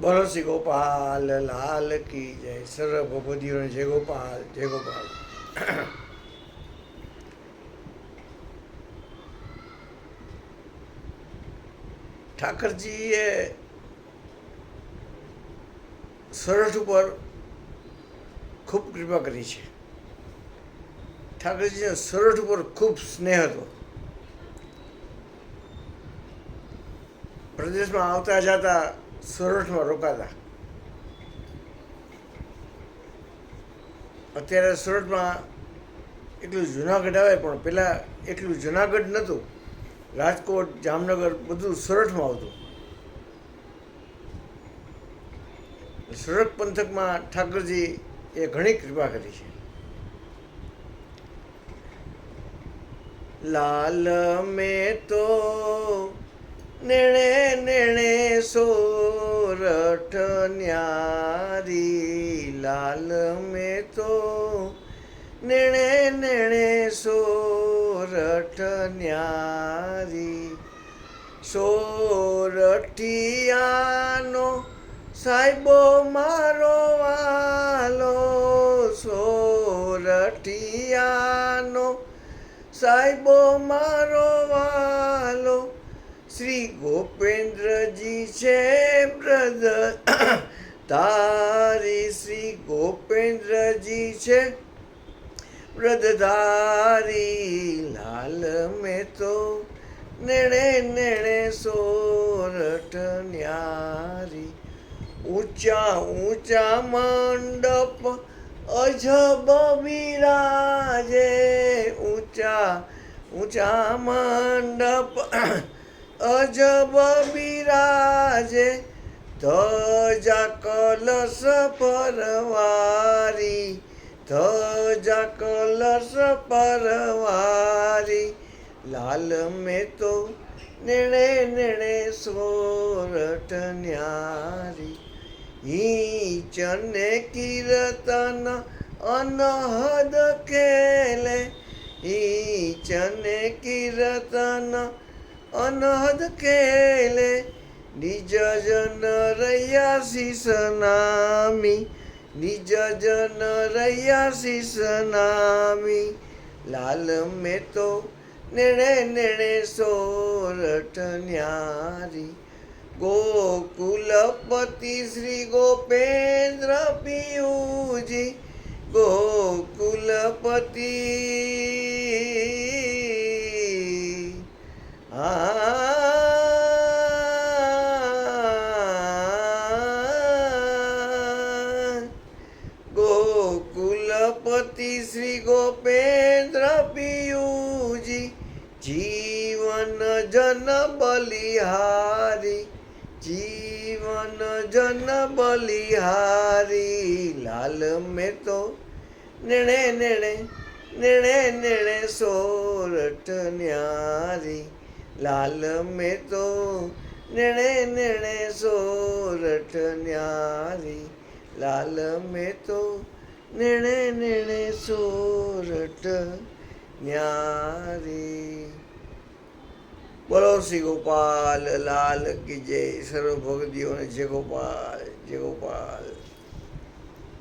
બોલો શ્રી ગોપાલ, લાલ કી જય. સર્વ ભગવદીઓને જય ગોપાલ જય ગોપાલ. ઠાકરજીએ સરહદ ઉપર ખૂબ કૃપા કરી છે. ઠાકરજીને સરહદ ઉપર ખૂબ સ્નેહ હતો. પ્રદેશમાં આવતા જતા સોરઠમાં રોકાતા. અત્યારે સુરતમાં એટલું જુનાગઢ આવે, પણ પહેલાં એટલું જુનાગઢ નહોતું રાજકોટ, જામનગર બધું સુરતમાં આવતું. સુરત પંથકમાં ઠાકરજી એ ઘણી કૃપા કરી છે. લાલ મેં તો નેણે નેણે સોરઠ ન્યારી લાલ મેં તો નેણે નેણે સોરઠ ન્યારી સોરઠિયાનો સાહેબો મારો વાલો, સોરઠિયાનો સાહેબો મારો વાલો શ્રી ગોપેન્દ્રજી છે, બ્રધર. તારી શ્રી ગોપેન્દ્રજી છે વ્રતધારી લાલ મેં તો નેણે નેણે સોરઠ ન્યારી. ઊંચા ઊંચા મંડપ, અજબ બિરાજે. ઊંચા ઊંચા મંડપ અજબ બિરાજે ધજા કલશ પરવારી, ધજા કલશ પરવારી. લાલ મેં તો નેણે નેણે સોરઠ ન્યારી. હિંચને કીર્તન અનહદ ખેલે. હિંચને કીર્તન અનહદ કેલે, નિજ જન રહ્યા શીશ નામી નિજ જન રહ્યા શીશ નામી લાલ મેં તો નેણે નેણે સોરઠ ન્યારી. ગોકુલપતિ શ્રી ગોપેન્દ્ર પિયુજી, ગોકુલપતિ ગોકુલપતિ શ્રી ગોપેન્દ્ર પિયુજી જીવન જન બલિહારી જીવન જન બલિહારી લાલ મેં તો નેણે નેણે નેણે નેણે સોરઠ ન્યારી લાલ મેં તો નેણે નેણે સોરઠ ન્યારી લાલ મેં તો નેણે નેણે સોરઠ ન્યારી. બોલો શ્રી ગોપાલ લાલ કી જય. સર્વ ભગતીઓને જય ગોપાલ જય ગોપાલ.